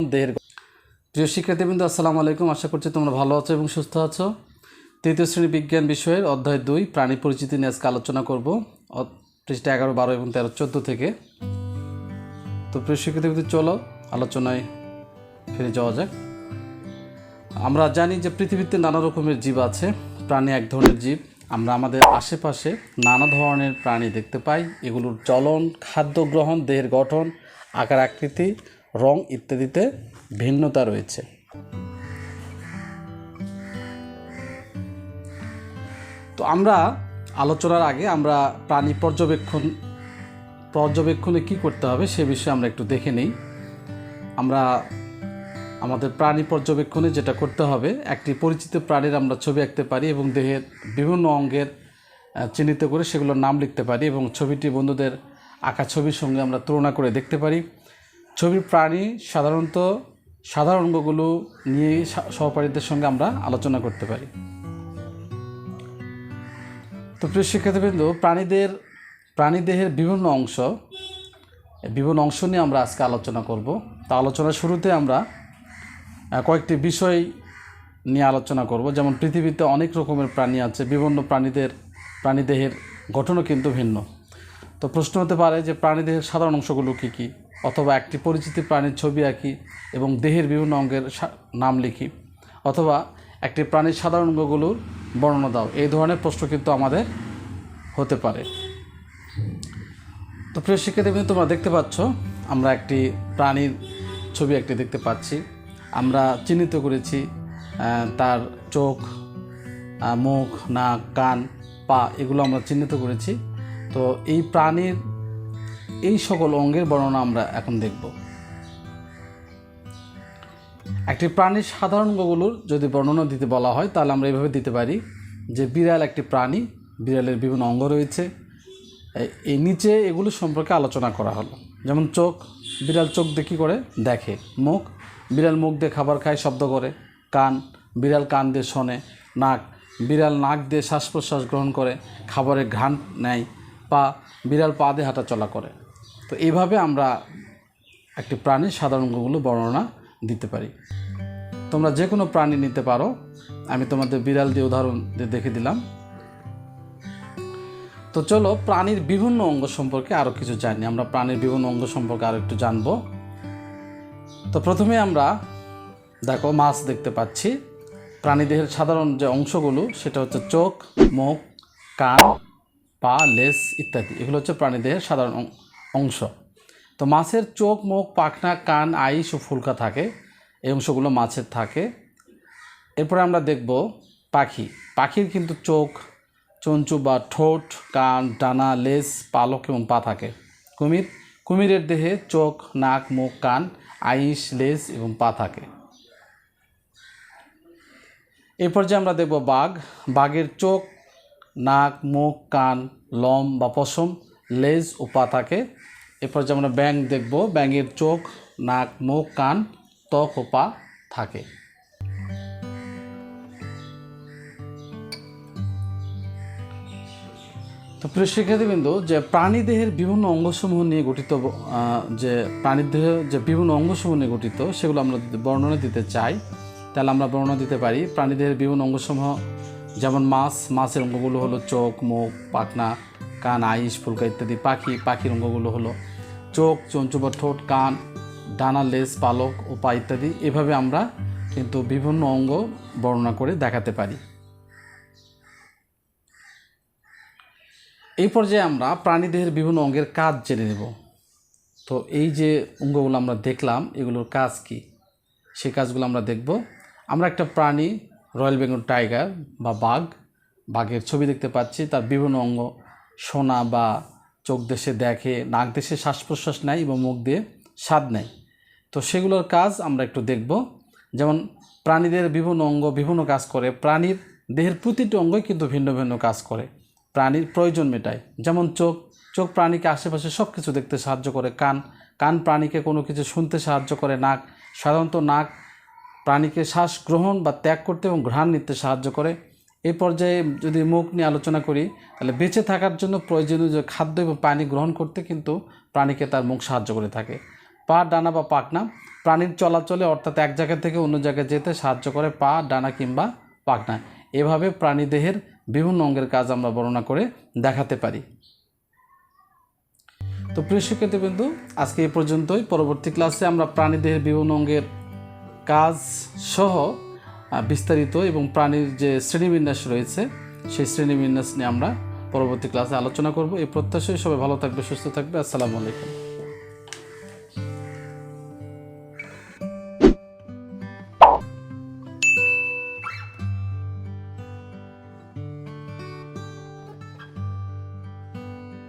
দেহের প্রিয় শিক্ষার্থীবৃন্দ, আসসালামু আলাইকুম। আশা করছি তোমরা ভালো আছো এবং সুস্থ আছো। তৃতীয় শ্রেণি বিজ্ঞান বিষয়ের অধ্যায় দুই, প্রাণী পরিচিতি নিয়ে আজকে আলোচনা করব। পৃষ্ঠা এগারো, বারো এবং তেরো, চোদ্দ থেকে। তো প্রিয় শিক্ষার্থীবৃন্দ, চলো আলোচনায় ফিরে যাওয়া যাক। আমরা জানি যে পৃথিবীতে নানা রকমের জীব আছে। প্রাণী এক ধরনের জীব। আমরা আমাদের আশেপাশে নানা ধরনের প্রাণী দেখতে পাই। এগুলোর চলন খাদ্য গ্রহণ, দেহের গঠন, আকার, আকৃতি রং ইত্যাদিতে ভিন্নতা রয়েছে। তো আমরা আলোচনার আগে আমরা প্রাণী পর্যবেক্ষণ, পর্যবেক্ষণে কি করতে হবে সে বিষয়ে আমরা একটু দেখে নিই। আমরা আমাদের প্রাণী পর্যবেক্ষণে যেটা করতে হবে, একটি পরিচিত প্রাণীর আমরা ছবি আঁকতে পারি এবং দেহের বিভিন্ন অঙ্গের চিহ্নিত করে সেগুলোর নাম লিখতে পারি এবং ছবিটি বন্ধুদের আঁকা ছবির সঙ্গে আমরা তুলনা করে দেখতে পারি। ছবির প্রাণী সাধারণত সাধারণ অঙ্গগুলো নিয়ে সহপাঠীদের সঙ্গে আমরা আলোচনা করতে পারি। তো প্রিয় শিক্ষার্থীবৃন্দ, প্রাণীদের, প্রাণীদেহের বিভিন্ন অংশ বিভিন্ন অংশ নিয়ে আমরা আজকে আলোচনা করব। তা আলোচনার শুরুতে আমরা কয়েকটি বিষয় নিয়ে আলোচনা করব। যেমন পৃথিবীতে অনেক রকমের প্রাণী আছে, বিভিন্ন প্রাণীদের, প্রাণীদেহের গঠনও কিন্তু ভিন্ন। তো প্রশ্ন হতে পারে যে প্রাণীদেহের সাধারণ অংশগুলো কী কী? অথবা একটি পরিচিতি প্রাণীর ছবি আঁকি এবং দেহের বিভিন্ন অঙ্গের নাম লিখি। অথবা একটি প্রাণীর সাধারণ অঙ্গগুলোর বর্ণনা দাও। এই ধরনের প্রশ্ন কিন্তু আমাদের হতে পারে। তো প্রিয় শিক্ষার্থী কিন্তু তোমরা দেখতে পাচ্ছ, আমরা একটি প্রাণীর ছবি একটি দেখতে পাচ্ছি। আমরা চিহ্নিত করেছি তার চোখ মুখ, নাক, কান, পা, এগুলো আমরা চিহ্নিত করেছি। তো এই প্রাণীর এই সকল অঙ্গের বর্ণনা আমরা এখন দেখব। একটি প্রাণীর সাধারণ অঙ্গগুলোর যদি বর্ণনা দিতে বলা হয়, তাহলে আমরা এইভাবে দিতে পারি যে বিড়াল একটি প্রাণী, বিড়ালের বিভিন্ন অঙ্গ রয়েছে। এই- নিচে এগুলো সম্পর্কে আলোচনা করা হলো। যেমন চোখ, বিড়াল চোখ দিয়ে কী করে? দেখে। মুখ, বিড়াল মুখ দিয়ে খাবার খায়, শব্দ করে। কান, বিড়াল কান দিয়ে শোনে। নাক, বিড়াল নাক দিয়ে শ্বাস প্রশ্বাস গ্রহণ করে। খাবারের ঘ্রাণ নেয়। পা, বিড়াল পা দিয়ে হাঁটা চলা করে। তো এইভাবে আমরা একটি প্রাণীর সাধারণ অঙ্গগুলো বর্ণনা দিতে পারি। তোমরা যে কোনো প্রাণী নিতে পারো। আমি তোমাদের বিড়াল দিয়ে উদাহরণ দিয়ে দেখে দিলাম। তো চলো প্রাণীর বিভিন্ন অঙ্গ সম্পর্কে আরও কিছু জানি। আমরা প্রাণীর বিভিন্ন অঙ্গ সম্পর্কে আরও একটু জানব। তো প্রথমে আমরা দেখো মাছ দেখতে পাচ্ছি। প্রাণীদেহের সাধারণ যে অংশগুলো, সেটা হচ্ছে চোখ, মুখ, কান পা লেস ইত্যাদি, এগুলো হচ্ছে প্রাণীদেহের সাধারণ অংশ। তো মাছের চোখ, মুখ, পাখনা, কান, আইস ও ফুলকা থাকে, এই অংশগুলো মাছের থাকে। এরপরে আমরা দেখব পাখি। পাখির কিন্তু চোখ, চঞ্চু বা ঠোঁট, কান, ডানা, লেজ, পালক এবং পা থাকে। কুমির, কুমিরের দেহে চোখ, নাক, মুখ, কান, আইস, লেজ এবং পা থাকে। এরপর যে আমরা দেখব বাঘ, বাঘের চোখ নাক, মুখ, কান, লম বা পশম, লেজ ও পা থাকে। এরপর যেমন আমরা ব্যাং দেখব, ব্যাঙের চোখ, নাক, মুখ, কান, ত্বক ও পা থাকে। তো প্রিয় শিক্ষার্থীবৃন্দ, যে প্রাণীদেহের বিভিন্ন অঙ্গসমূহ নিয়ে গঠিত যে প্রাণীদেহ যে বিভিন্ন অঙ্গসমূহ নিয়ে গঠিত, সেগুলো আমরা বর্ণনা দিতে চাই, তাহলে আমরা বর্ণনা দিতে পারি, প্রাণীদেহের বিভিন্ন অঙ্গসমূহ যেমন মাছ, মাছের অঙ্গগুলো হলো চোখ, মুখ, পাখনা, কান, আইস, ফুলকা ইত্যাদি। পাখি, পাখির অঙ্গগুলো হলো চোখ চঞ্চু বা ঠোঁট, কান, ডানা, লেজ, পালক ও পা ইত্যাদি। এভাবে আমরা কিন্তু বিভিন্ন অঙ্গ বর্ণনা করে দেখাতে পারি। এই পর্যায়ে আমরা প্রাণীদেহের বিভিন্ন অঙ্গের কাজ জেনে নেব। তো এই যে অঙ্গগুলো আমরা দেখলাম, এগুলোর কাজ কি? সেই কাজগুলো আমরা দেখব। আমরা একটা প্রাণী রয়্যাল বেঙ্গল টাইগার বা বাঘ, বাঘের ছবি দেখতে পাচ্ছি। তার বিভিন্ন অঙ্গ শোনা বা চোখ দেশে দেখে, নাক দেশে শ্বাস প্রশ্বাস নেয় এবং মুখ দিয়ে স্বাদ নেয়। তো সেগুলোর কাজ আমরা একটু দেখব। যেমন প্রাণীদের বিভিন্ন অঙ্গ বিভিন্ন কাজ করে। প্রাণীর দেহের প্রতিটি অঙ্গই কিন্তু ভিন্ন ভিন্ন কাজ করে। প্রাণীর প্রয়োজন মেটায়। যেমন চোখ চোখ প্রাণীকে আশেপাশে সব কিছু দেখতে সাহায্য করে। কান কান প্রাণীকে কোনো কিছু শুনতে সাহায্য করে। নাক, সাধারণত নাক প্রাণীকে শ্বাস গ্রহণ বা ত্যাগ করতে এবং ঘ্রাণ নিতে সাহায্য করে। এই পর্যায়ে যদি মুখ নিয়ে আলোচনা করি, তাহলে বেঁচে থাকার জন্য প্রয়োজনীয় যে খাদ্য এবং পানি গ্রহণ করতে কিন্তু প্রাণীকে তার মুখ সাহায্য করে থাকে। পা, ডানা বা পাকনা প্রাণীর চলাচলে অর্থাৎ এক জায়গা থেকে অন্য জায়গায় যেতে সাহায্য করে পা, ডানা কিংবা পাখনা। এভাবে প্রাণীদেহের বিভিন্ন অঙ্গের কাজ আমরা বর্ণনা করে দেখাতে পারি। তো প্রিয় শিক্ষার্থীবৃন্দু, আজকে এই পর্যন্তই। পরবর্তী ক্লাসে আমরা প্রাণীদেহের বিভিন্ন অঙ্গের কাজ সহ বিস্তারিত এবং প্রাণীর যে শ্রেণীবিন্যাস রয়েছে, সেই শ্রেণীবিন্যাস নিয়ে আমরা পরবর্তী ক্লাসে আলোচনা করব। এই প্রত্যাশায় সবাই ভালো থাকবে, সুস্থ থাকবে। আসসালামু আলাইকুম।